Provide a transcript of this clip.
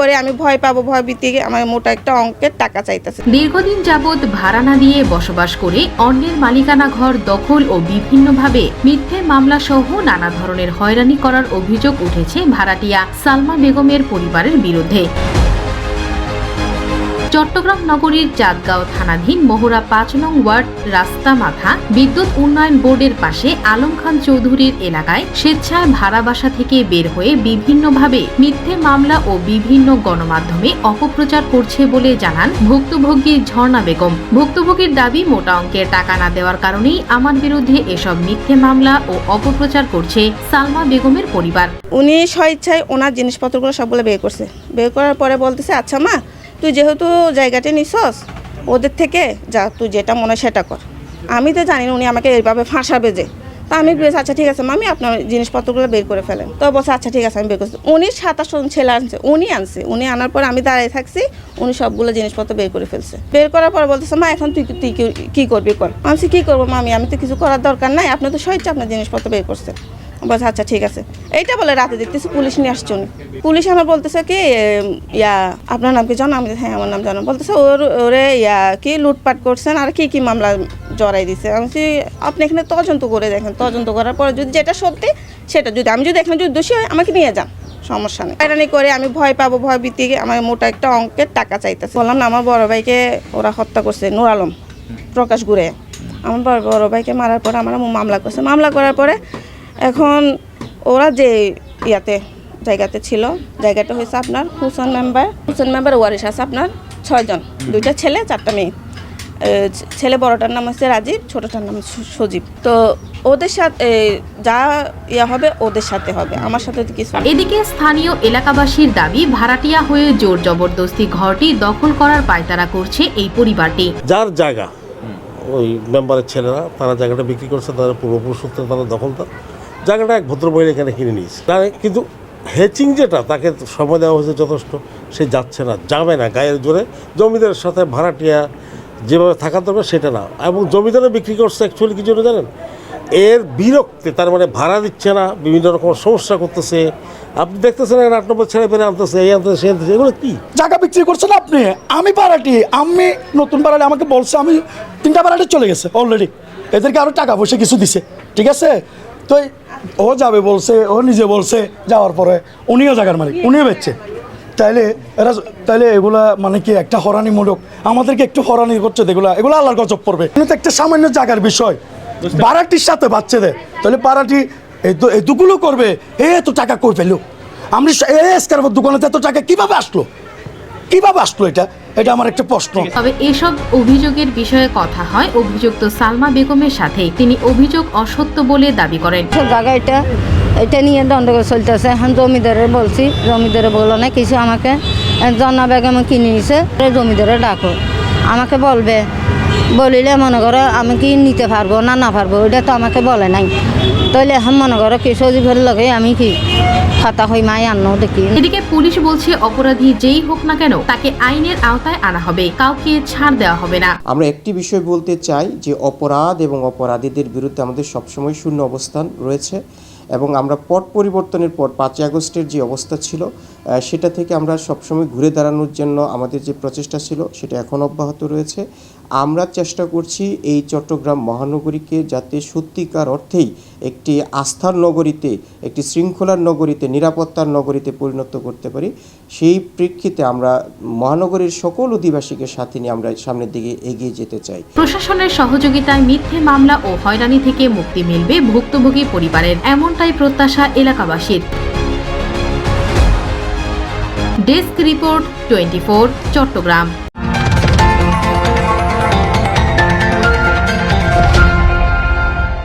করে আমি ভয় পাবো, ভয় আমার মোটা একটা অঙ্কের টাকা চাইতেছে। দীর্ঘদিন যাবৎ ভাড়া না দিয়ে বসবাস করে অন্যের মালিকানা ঘর দখল ও বিভিন্নভাবে মিথ্যে মামলা সহ নানা ধরনের হয়রানি করার অভিযোগ উঠেছে ভাড়াটিয়া সালমা বেগমের পরিবারের বিরুদ্ধে। চট্টগ্রাম নগরীর চাঁদগাঁও থানাধীন মোহরা পাঁচ নং ওয়ার্ড রাস্তা মাথা বিদ্যুৎ উন্নয়ন বোর্ডের পাশে আলম খান চৌধুরীর এলাকায় স্বেচ্ছায় ভাড়া বাসা থেকে বের হয়ে বিভিন্নভাবে মিথ্যে মামলা ও বিভিন্ন গণমাধ্যমে অপপ্রচার করছে বলে জানান ভুক্তভোগী ঝর্ণা বেগম। ভুক্তভোগীর দাবি, মোটা অঙ্কের টাকা না দেওয়ার কারণেই আমার বিরুদ্ধে এসব মিথ্যে মামলা ও অপপ্রচার করছে সালমা বেগমের পরিবার। উনি স্বেচ্ছায় ওনার জিনিসপত্রগুলো সবগুলো বের করছে। বের করার পরে বলতেছে আচ্ছা মা তুই যেহেতু জায়গাটা নিছস, ওদের থেকে যা, তুই যেটা মনে সেটা কর। আমি তো জানি না উনি আমাকে এইভাবে ফাঁসাবে যে। তা আমি বেশ আচ্ছা ঠিক আছে, মামি, আপনার জিনিসপত্রগুলো বের করে ফেলেন। তো বলছে আচ্ছা ঠিক আছে, আমি বের করছি। উনি সাতাশ ছেলে আনছে, উনি আনছে। উনি আনার পর আমি দাঁড়িয়ে থাকছি, উনি সবগুলো জিনিসপত্র বের করে ফেলছে। বের করার পর বলতেছে, মা, এখন তুই তুই কি- করবি কর? আমি কী করব মামি? আমি তো কিছু করার দরকার নাই। আপনি তো স্বেচ্ছা আপনার জিনিসপত্র বের করছেন। বলছে আচ্ছা ঠিক আছে। এইটা বলে রাতে দেখতেছি পুলিশ নিয়ে আসছে পুলিশ আমার বলতেছে কি ইয়া, আপনার নাম কি জানো? আমি হ্যাঁ আমার নাম জানো। বলতেছে, ওর, ওরে, ইয়া, কি লুটপাট করছেন আর কি কি মামলা জড়াই দিছে? আমি আপনি এখানে তদন্ত করে দেখেন। তদন্ত করার পরে যদি যেটা সত্যি, সেটা যদি, আমি যদি এখানে যদি দোষী হয় আমাকে নিয়ে যান। সমস্যা নেই। হয়রানি করে আমি ভয় পাবো, ভয় ভীতি, আমার মোটা একটা অঙ্কের টাকা চাইতেছে। বললাম, না, আমার বড় ভাইকে ওরা হত্যা করছে, নূর আলম, প্রকাশ ঘুরে আমার বড় বড় ভাইকে মারার পরে আমার মামলা করছে। মামলা করার পরে এখন ওরা যে ইয়াতে জায়গাতে ছিল জায়গাটা হয়েছে আপনার হুসেন মেম্বার। হুসেন মেম্বার ওয়ারিশ আছে আপনার ছয়জন। দুইটা ছেলে চারটা মেয়ে। ছেলে বড়টার নাম হচ্ছে রাজীব ছোটটার নাম সজীব। তো ওদের সাথে যা ইয়া হবে ওদের সাথে হবে। আমার সাথে তো কিছু এদিকে স্থানীয় এলাকাবাসীর দাবি ভাড়াটিয়া হয়ে জোর জবরদস্তি ঘরটি দখল করার পায়তারা করছে এই পরিবারটি। যার জায়গা ওই মেম্বারের ছেলেরা তারা জায়গাটা বিক্রি করছে তারা পূর্বপুরুষ সূত্রে তারা দখলদার। জায়গাটা এক ভদ্রমহিলা এখানে কিনে নিয়েছে। তার কিন্তু হেচিং যেটা, তাকে সময় দেওয়া হয়েছে যথেষ্ট। সে যাচ্ছে না, যাবে না গায়ের জোরে। জমিদারের সাথে ভাড়াটিয়া যেভাবে থাকা দরকার সেটা না। এবং জমিদারে বিক্রি করছে অ্যাকচুয়ালি কি জন্য জানেন? এর বিরক্তে, তার মানে ভাড়া দিচ্ছে না, বিভিন্ন রকম সমস্যা করতেছে। আপনি দেখতেছেন আট নম্বর ছেড়ে পেরে আনতেছে, এই আনতেছে, সে আনতেছে, এগুলো কী? জায়গা বিক্রি করছেন আপনি? আমি পাড়াটি আমি নতুন পাড়াটি আমাকে বলছে, আমি তিনটা পাড়াটি চলে গেছে অলরেডি এদেরকে আরও টাকা পয়সা কিছু দিছে, ঠিক আছে? তো ও যাবে বলছে, ও নিজে বলছে যাওয়ার পরে উনিও জায়গার মালিক, উনিও বেচছে। তাইলে এরা তাইলে এগুলা মানে কি একটা হরানিমূলক আমাদেরকে একটু হরানি করছে এগুলা এগুলো আল্লাহর গজব পড়বে। কিন্তু একটা সামান্য জায়গার বিষয়। পাড়াটির সাথে বাচ্চাদের তাহলে পাড়াটি এতগুলো করবে, এ এত টাকা কই পেল? আমি এসকার দোকানেতে এত টাকা কীভাবে আসলো? কীভাবে আসলো এটা? এটা আমার একটা প্রশ্ন। তবে এসব অভিযোগের বিষয়ে কথা হয় অভিযুক্ত সালমা বেগমের সাথে তিনি অভিযোগ অসত্য বলে দাবি করেন। জায়গা এটা এটা নিয়ে গন্ডগোল চলতেছে। এখন জমিদারে বলছি জমিদারে বলল না কিছু আমাকে জন্না বেগম কিনে নিছে জমিদারে ডাকো। আমাকে বলবে বলিলে মনে করো আমি কি নিতে পারব না না পারব ওইটা তো আমাকে বলে নাই। এখন মনে করো কি সজীবের লগে আমি কি খাতা হই মাই আন্ন দেখি। এদিকে পুলিশ বলছে অপরাধী যেই হোক না কেন তাকে আইনের আওতায় আনা হবে কাউকে ছাড় দেওয়া হবে না। আমরা একটি বিষয় বলতে চাই যে অপরাধ এবং অপরাধীদের বিরুদ্ধে আমাদের সবসময় শূন্য অবস্থান রয়েছে এবং আমরা পট পরিবর্তনের পর পাঁচই আগস্টের যে অবস্থা ছিল সেটা থেকে আমরা সবসময় ঘুরে দাঁড়ানোর জন্য আমাদের যে প্রচেষ্টা ছিল সেটা এখন অব্যাহত রয়েছে। আমরা চেষ্টা করছি এই চট্টগ্রাম মহানগরীকে যাতে সত্যিকার অর্থেই একটি আস্থার নগরীতে, একটি শৃঙ্খলার নগরীতে, নিরাপত্তার নগরীতে পরিণত করতে পারি। সেই প্রেক্ষিতে আমরা মহানগরীর সকল অধিবাসীকে সাথে নিয়ে আমরা সামনের দিকে এগিয়ে যেতে চাই। প্রশাসনের সহযোগিতায় মিথ্যে মামলা ও হয়রানি থেকে মুক্তি মিলবে ভুক্তভোগী পরিবারের, এমনটাই প্রত্যাশা এলাকাবাসীর। Desk report twenty Chattogram.